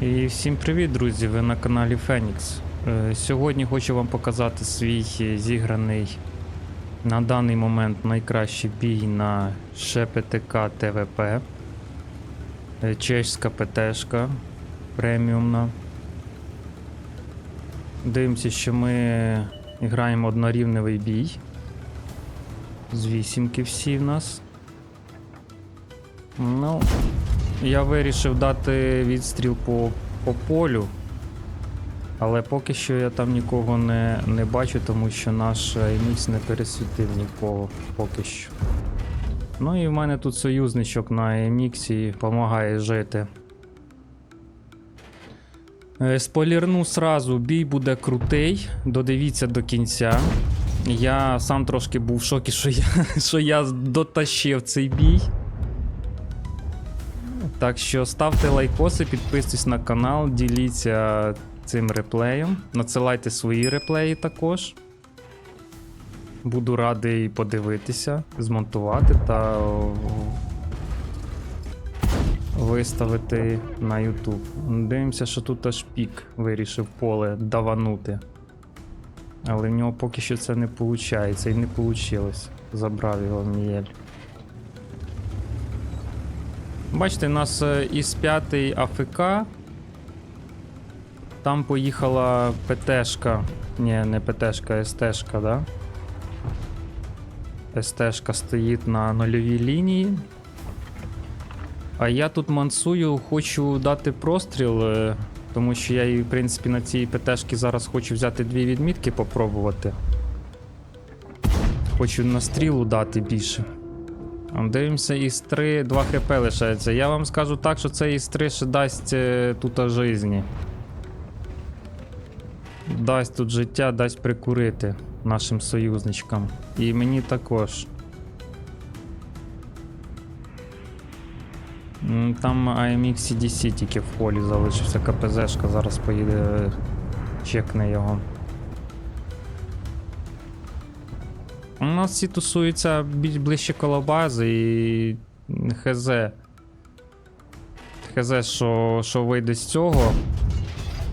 І всім привіт, друзі! Ви на каналі Фенікс. Е, Сьогодні хочу вам показати свій е, зіграний на даний момент найкращий бій на ШПТК ТВП. Е, Чеська ПТшка преміумна. Дивимося, що ми граємо однорівневий бій. З вісімки всі в нас. Ну, я вирішив дати відстріл по, по полю. Але поки що я там нікого не, не бачу, тому що наш мікс не пересвітив нікого поки що. Ну і в мене тут союзничок на еміксі допомагає жити. Е, Спойлерну сразу, бій буде крутий. Додивіться до кінця. Я сам трошки був в шокі, що я, що я дотащив цей бій. Так що ставте лайкоси, підписуйтесь на канал, діліться цим реплеєм, надсилайте свої реплеї також. Буду радий подивитися, змонтувати та виставити на YouTube. Дивимося, що тут аж пік вирішив поле даванути. Але в нього поки що це не виходить і не вийшло. Забрав його Мієль. Бачите, у нас е, із 5 АФК. Там поїхала ПТшка. Ні, не ПТшка, СТшка, да? СТшка стоїть на нульовій лінії. А я тут мансую, хочу дати простріл, е, тому що я і, в принципі, на цій ПТшці зараз хочу взяти дві відмітки попробувати. Хочу на стрілу дати більше. Дивимося, із 3 2 хп лишається. Я вам скажу так, що це із 3 ще дасть е, тут жизні. Дасть тут життя, дасть прикурити нашим союзничкам. І мені також. Там AMX CDC тільки в полі залишився КПЗшка, зараз поїде, е, чекне його. У нас всі тусуються більш ближче коло бази і хз. Хз, що, що вийде з цього.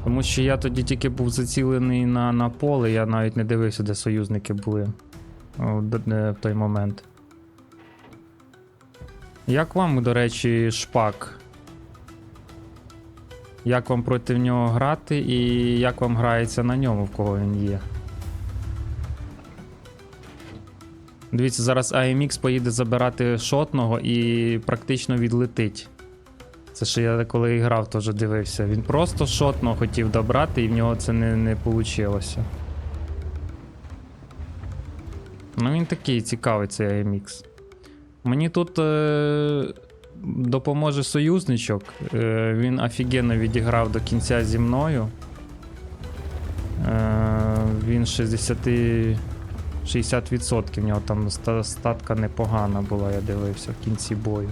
Тому що я тоді тільки був зацілений на, на поле, я навіть не дивився, де союзники були в той момент. Як вам, до речі, шпак? Як вам проти нього грати і як вам грається на ньому, в кого він є? Дивіться, зараз AMX поїде забирати шотного і практично відлетить. Це ще я коли грав, теж дивився. Він просто шотного хотів добрати, і в нього це не, не вийшло. Ну, він такий цікавий, цей AMX. Мені тут е- допоможе союзничок. Е- він офігенно відіграв до кінця зі мною. Е- він 60. 60% в нього там статка непогана була, я дивився в кінці бою.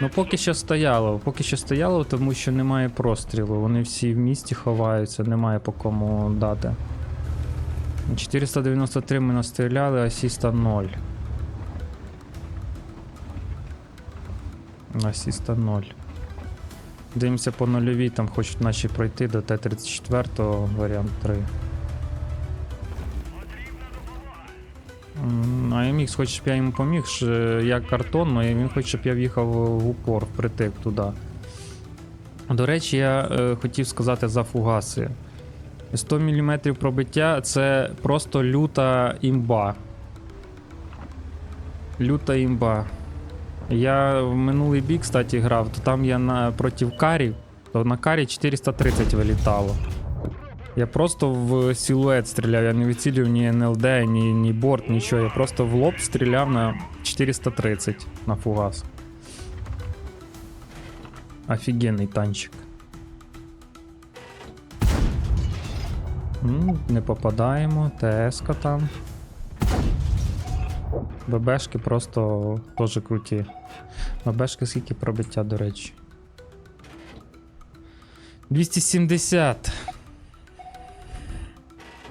Ну, поки що стояло, поки що стояло, тому що немає прострілу. Вони всі в місті ховаються, немає по кому дати. 493 ми настріляли, асіста 0. Асіста 0. Дивимося по нульовій, там хочуть наші пройти до Т-34 варіант 3. М, А MX хоче, щоб я йому поміг, що я картон, але він хоче, щоб я в'їхав в упор, впритик туди. До речі, я е, хотів сказати за фугаси. 100 мм пробиття це просто люта імба. Люта імба. Я в минулий бік, кстати, грав, то там я на проти карі, то на карі 430 вилітало. Я просто в силует стріляв, я не відцілював ні НЛД, ні, ні борт, нічого. Я просто в лоб стріляв на 430 на фугас. Офігенний танчик. М, Не попадаємо, ТС-ка там. ББшки просто теж круті. ББшки скільки пробиття, до речі. 270.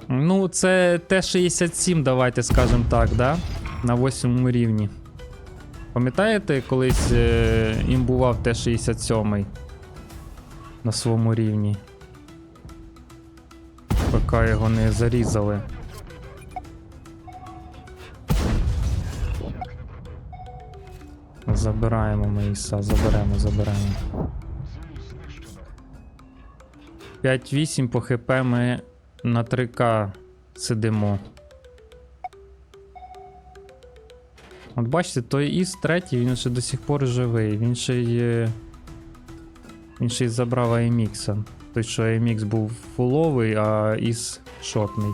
Ну, це Т-67, давайте скажемо так, да? На 8 рівні. Пам'ятаєте, колись е, імбував Т-67 на своєму рівні? Поки його не зарізали. Забираємо ми Іса, заберемо, заберемо. 5-8 по ХП ми на 3К сидимо. От бачите, той Іс третій, він ще до сих пор живий. Він ще й. е, Він ще й забрав AMX. Той, що AMX був фуловий, а Іс шотний.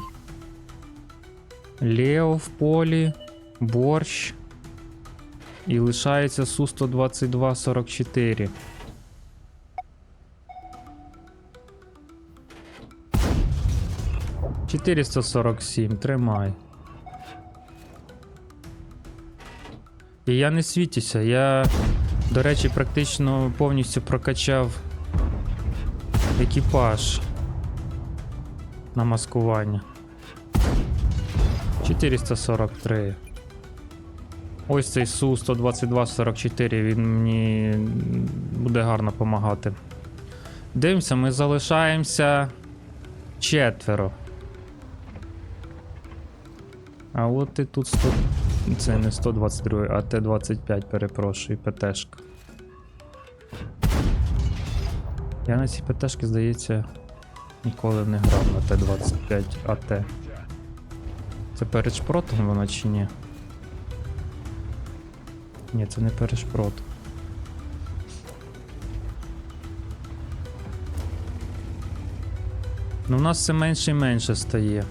Лео в полі, борщ. І лишається Су-122-44. Чотириста сорок сім, тримай. І я не світюся, я, до речі, практично повністю прокачав екіпаж на маскування. 443. Ось цей Су-122-44, він мені буде гарно допомагати. Дивимося, ми залишаємося четверо. А от і тут 100... Це не 122, а Т-25, перепрошую, ПТшка. Я на цій ПТшки, здається, ніколи не грав на Т-25 АТ. Це перед шпротом вона чи ні? Ні, це не перед шпрот. Ну, у нас все менше і менше стає.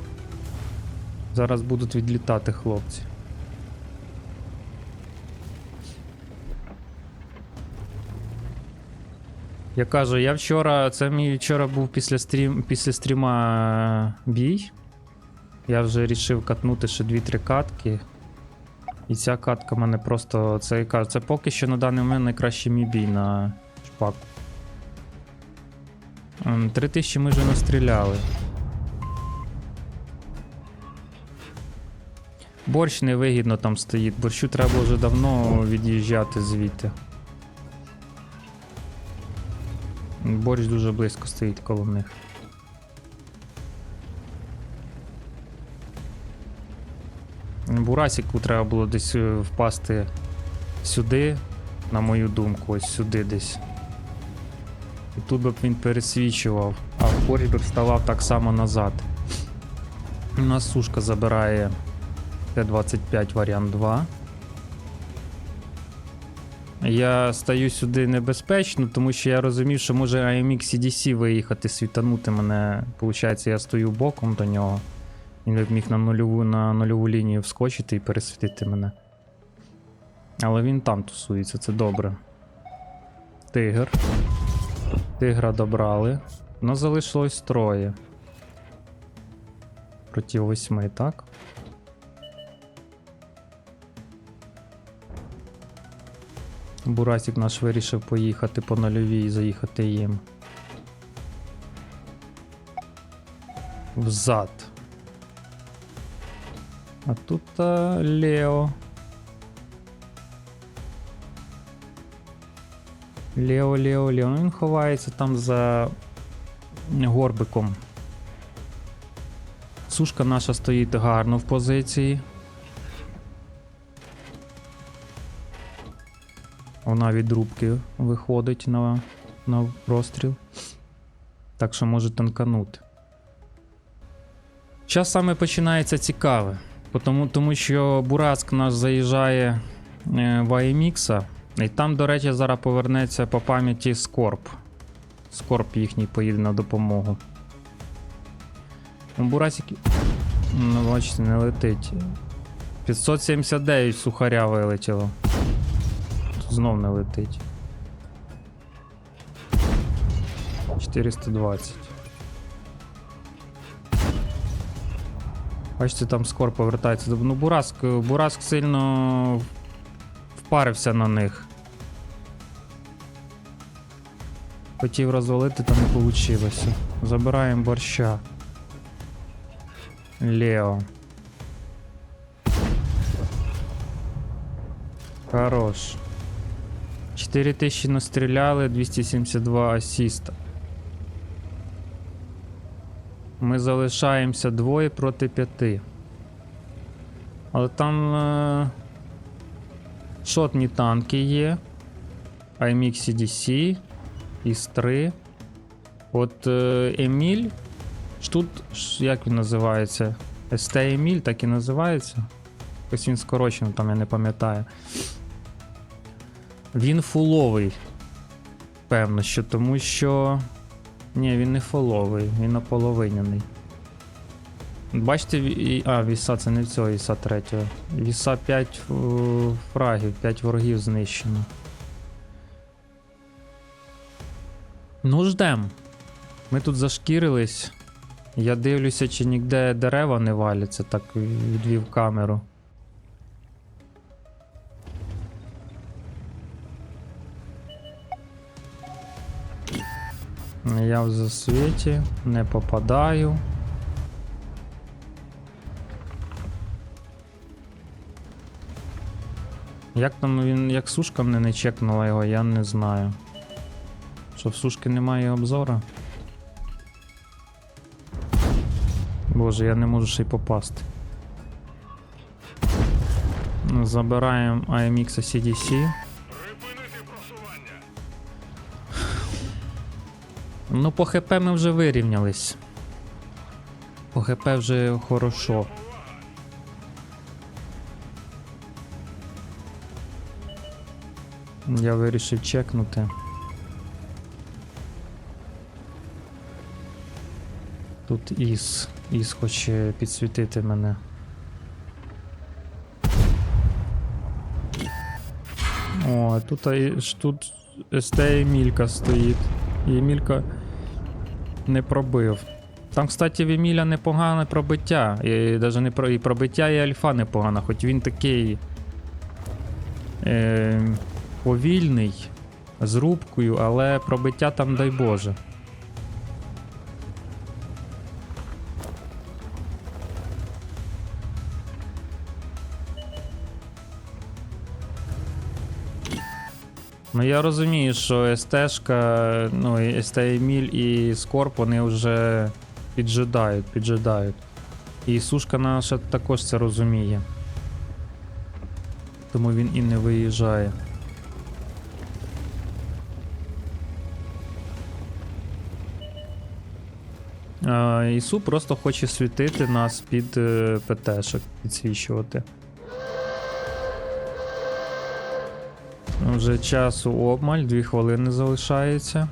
Зараз будуть відлітати хлопці. Я кажу, я вчора, це мій вчора був після стрім, після стріма е, бій. Я вже рішив катнути ще 2-3 катки. І ця катка мене просто. Це це поки що на даний момент найкращий мій бій на шпаку. Ем, 3000 ми вже настріляли. Борщ невигідно там стоїть. Борщу треба вже давно від'їжджати звідти. Борщ дуже близько стоїть коло них. Бурасіку треба було десь е, впасти сюди, на мою думку, ось сюди десь. І тут би він пересвічував, а борщ би вставав так само назад. У нас сушка забирає Т-25 варіант 2. Я стаю сюди небезпечно, тому що я розумів, що може AMX CDC виїхати, світанути мене. Получається, я стою боком до нього. Він міг на нульову, на нульову лінію вскочити і пересвітити мене. Але він там тусується, це добре. Тигр. Тигра добрали. Ну, залишилось троє. Проти восьми, так? Бурасик наш вирішив поїхати по нульовій і заїхати їм. Взад. А тут а, Лео. Лео, Лео, Лео. Ну він ховається там за горбиком. Сушка наша стоїть гарно в позиції. Вона від рубки виходить на, на простріл. Так що може танканути. Зараз саме починається цікаве. Тому, тому що Бураск наш заїжджає е, в AMX, і там, до речі, зараз повернеться по пам'яті Скорп. Скорп їхній поїде на допомогу. У Бурасик. Ну, бачите, не летить. 579 сухаря вилетіло. Тут знов не летить. 420. Бачите, там скоро повертається. Ну, Бураск, Бураск сильно впарився на них. Хотів розвалити, та не вийшло. Забираємо борща. Лео. Хорош. 4000 настріляли, 272 асіста. Ми залишаємося двоє проти п'яти. Але там е- шотні танки є. IMX CDC, ІС-3. От е- Еміль. Тут як він називається? СТ Еміль, так і називається. Ось він скорочений, там я не пам'ятаю. Він фуловий. Певно, що тому що. Ні, він не фуловий, він наполовиняний. Бачите, а, віса це не в цього віса третього. Віса 5 фрагів, 5 ворогів знищено. Ну, ждем. Ми тут зашкірились. Я дивлюся, чи ніде дерева не валяться, так відвів камеру. Я в засвіті, не попадаю. Як там він, як сушка мене не чекнула його, я не знаю. Що в сушки немає обзора? Боже, я не можу ще й попасти. Забираємо AMX CDC. Ну, по ХП ми вже вирівнялись. По ХП вже хорошо. Я вирішив чекнути. Тут Іс. Іс хоче підсвітити мене. О, тут, тут СТ Емілька стоїть. І не пробив. Там, кстати, в Еміля непогане пробиття. І навіть не про і пробиття, і альфа непогана, хоч він такий е, повільний, з рубкою, але пробиття там дай Боже. Ну я розумію, що СТшка, ну СТ Еміль і Скорп, вони вже піджидають, піджидають. І сушка наша також це розуміє. Тому він і не виїжджає. Ісу просто хоче світити нас під е, ПТшок, підсвічувати. Вже часу обмаль, 2 хвилини залишається.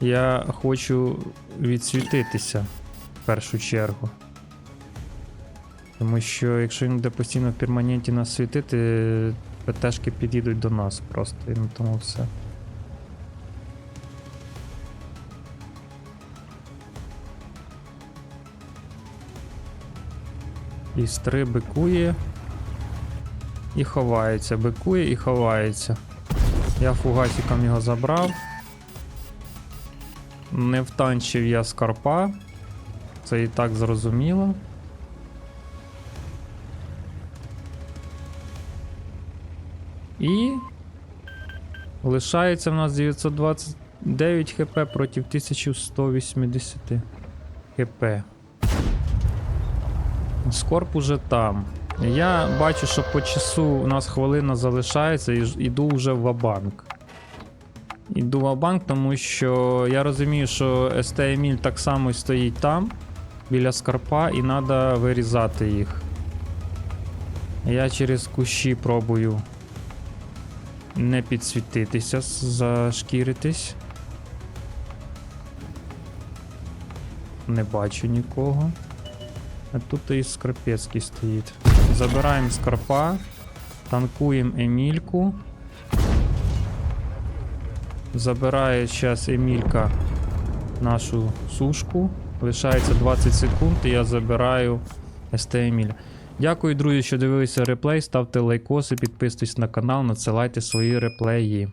Я хочу відсвітитися в першу чергу. Тому що якщо він буде постійно в перманенті нас світити, ПТшки підійдуть до нас просто і на тому все. І стри бикує. І ховається, бикує і ховається. Я фугасиком його забрав. Не втанчив я скарпа. Це і так зрозуміло. І лишається в нас 929 хп проти 1180 хп. Скорп уже там. Я бачу, що по часу у нас хвилина залишається і іду вже в Вабанк. Іду в Вабанк, тому що я розумію, що СТ Еміль так само стоїть там, біля скарпа, і треба вирізати їх. Я через кущі пробую не підсвітитися, зашкіритись. Не бачу нікого. А тут і Скарпецький стоїть. Забираємо Скарпа, танкуємо Емільку. Забирає зараз Емілька нашу сушку. Лишається 20 секунд, і я забираю СТ Еміля. Дякую, друзі, що дивилися реплей. Ставте лайкоси, підписуйтесь на канал, надсилайте свої реплеї.